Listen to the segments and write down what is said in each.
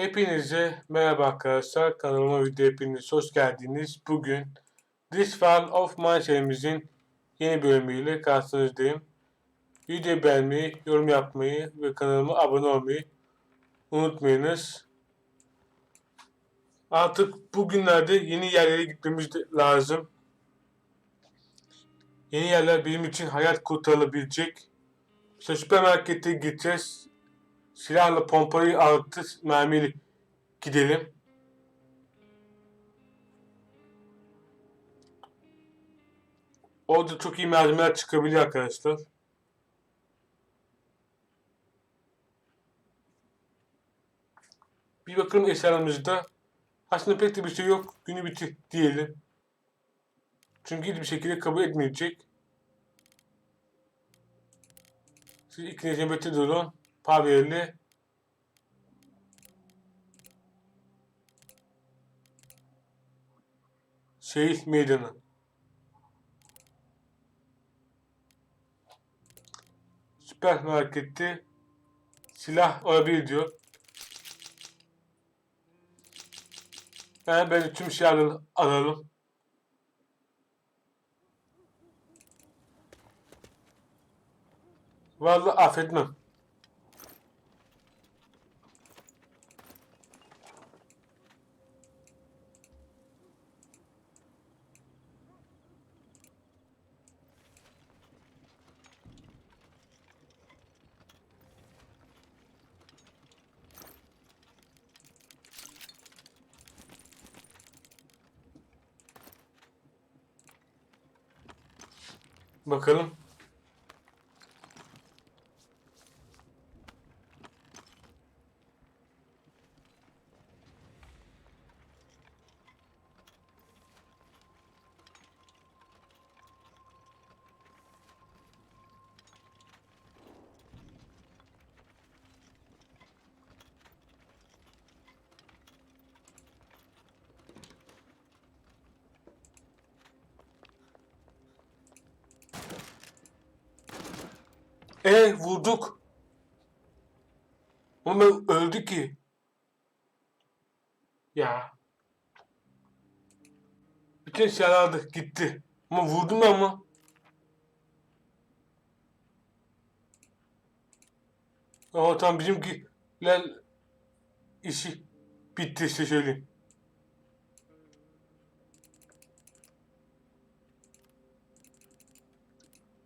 Hepinize merhaba arkadaşlar. Kanalıma video hepiniz hoş geldiniz. Bugün This Fall of serimizin yeni bölümüyle karşınızdayım. Videoyu beğenmeyi, yorum yapmayı ve kanalıma abone olmayı unutmayınız. Artık bugünlerde yeni yerlere gitmemiz lazım. Yeni yerler benim için hayat kurtarılabilecek. İşte süpermarkete gideceğiz. Silahla pompayı altı mermili gidelim. Orada çok iyi malzemeler çıkabiliyor arkadaşlar. Bir bakalım eşyalarımızda. Aslında pek de bir şey yok. Günü bitti diyelim. Çünkü hiçbir şekilde kabul etmeyecek. Siz ikinci nöbette durun. Pavyeli. Şehir meydanı. Süpermarkette silah olabilir diyor. Yani böyle tüm silahları alalım. Vallahi affetmem. Bakalım. E vurduk. Ama öldü ki. Ya. Bütün silahlar gitti. Ama vurdum ama. Ama tam bizimkiler işi bitti size söyleyeyim.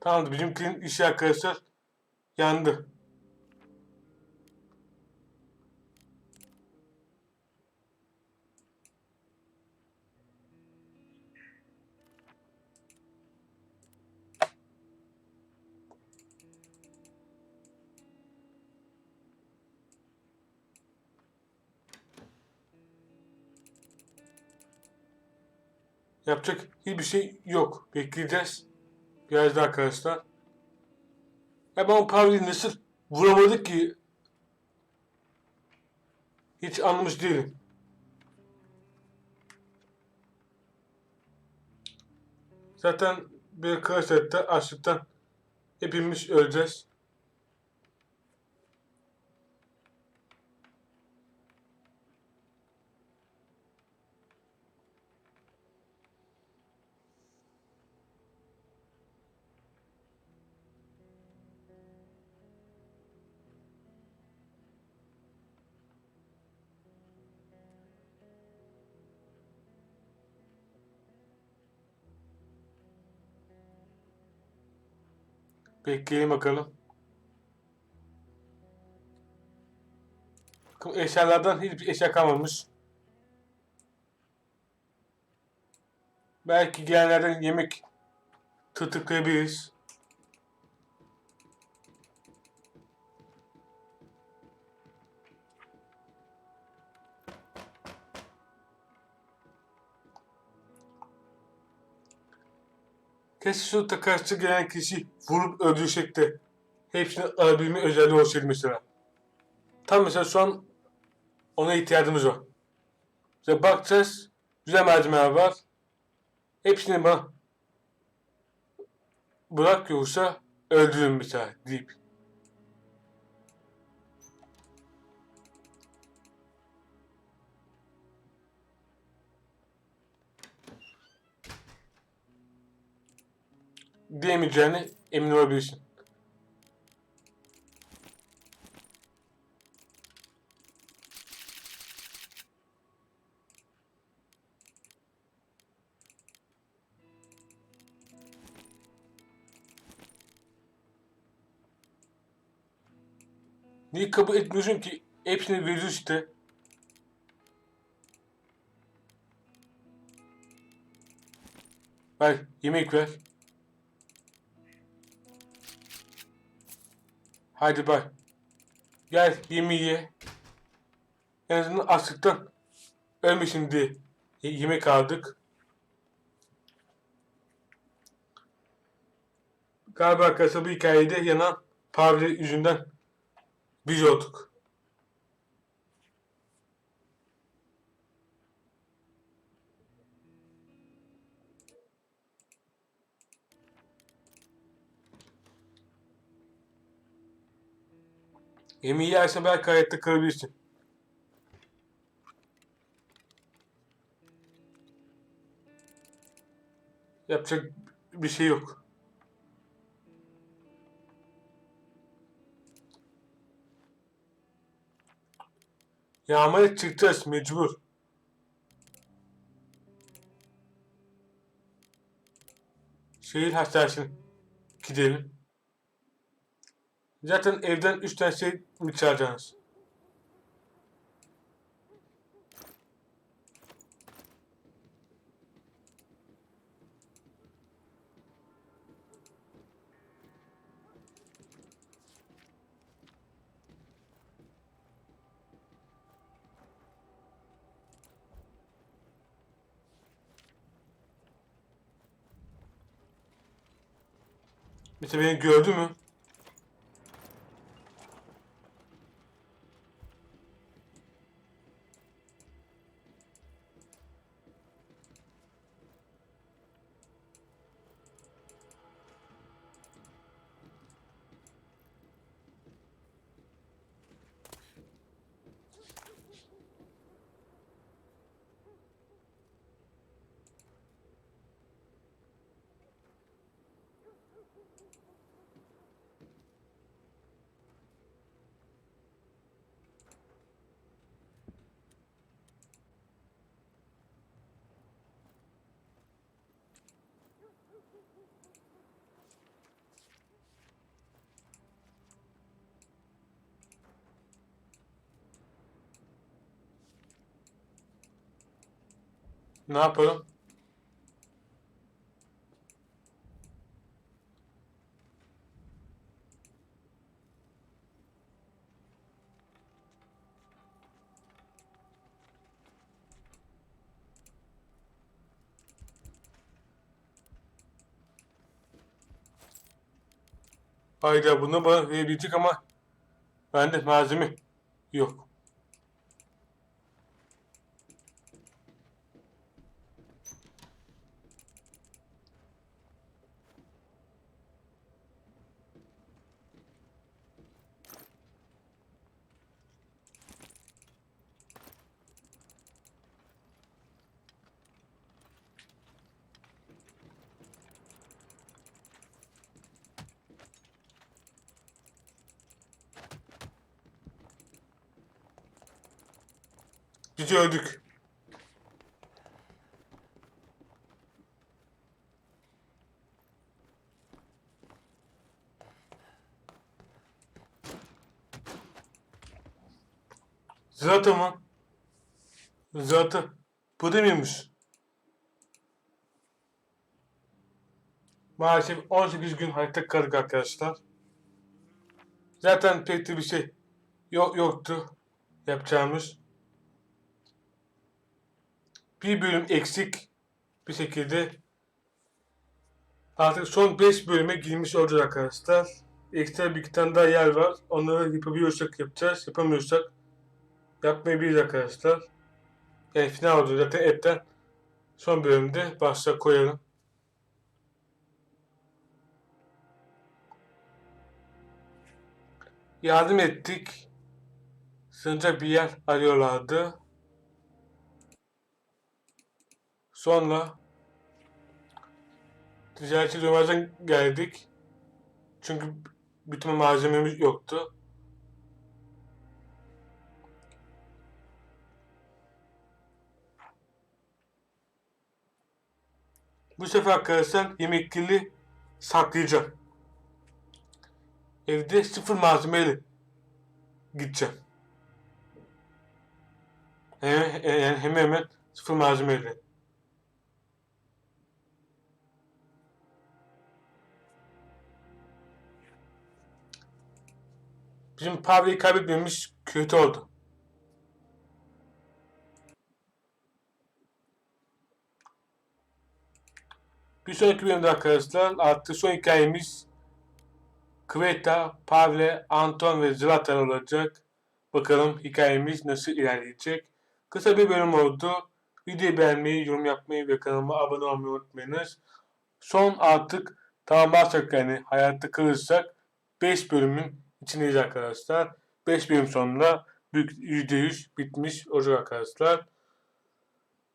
Tamamdır bizimkinin işi arkadaşlar yandı. Yapacak hiçbir şey yok. Bekleyeceğiz. Biraz daha arkadaşlar. O Pavli'yi nasıl vuramadık ki? Hiç anlamış değilim. Zaten bir kasette açlıktan hepimiz öleceğiz. Bekleyelim bakalım. Bakın eşyalardan hiçbir eşya kalmamış. Belki gelenlerden yemek tırtıklayabiliriz. Keşke şu takasçı gelen kişi vurup öldürsek de hepsini alabilme özelliği olsaydı mesela. Tam mesela şu an ona ihtiyacımız var. İşte bakacağız. Güzel malzemeler var. Hepsini bana bırak yoksa öldürürüm bir tane deyip. Diyemeyeceğine emin olabilirsin. Niye kabul etmiyorsun ki? Hepsini veriyoruz işte. Ver, yemek ver. Hadi bak. Gel yemeği ye. En azından açlıktan ölmesin diye yemek aldık. Galiba bu hikayede yanan Pavli yüzünden biz olduk. Yemeği yersen belki hayatta kalabilirsin. Yapacak bir şey yok. Yağmaya çıkacağız mecbur. Şehir hastanesine gidelim. Zaten evden üç tane şey mi çalacaksınız? Mesela beni gördü mü? Ne yapalım? Hayda bunu bana verebilecek ama bende malzeme yok. Biz öldük. Zaten mı? Zaten. Bu da mıymış? Maalesef 18 gün hayatta kaldık arkadaşlar. Zaten pek de bir şey yok yoktu yapacağımız. Bir bölüm eksik bir şekilde artık son 5 bölüme girmiş olacağız arkadaşlar. Ekstra bir iki tane daha yer var. Onları yapabiliyorsak yapacağız. Yapamıyorsak yapmayabiliriz arkadaşlar. Yani final olacak zaten hepten son bölümde başta koyalım. Yardım ettik. Sığınacak bir yer arıyorlardı. Sonra Ticaretçi dönmezden geldik. Çünkü bütün malzememiz yoktu. Bu sefer arkadaşlar yemekleri saklayacağım. Evde sıfır malzemeyle gideceğim. Hemen, hemen, hemen sıfır malzemeyle. Bizim Pavli'yi kaybetmemiz kötü oldu. Bir sonraki bölümde arkadaşlar artık son hikayemiz Kveta, Pavle, Anton ve Zlatan olacak. Bakalım hikayemiz nasıl ilerleyecek. Kısa bir bölüm oldu. Videoyu beğenmeyi, yorum yapmayı ve kanalıma abone olmayı unutmayınız. Son artık tamamlarsak yani hayatta kalırsak 5 bölümün içindeyiz arkadaşlar. 5 bölüm sonunda büyük %100 bitmiş olacak arkadaşlar.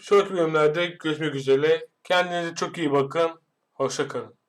Sonraki bölümlerde görüşmek üzere. Kendinize çok iyi bakın. Hoşça kalın.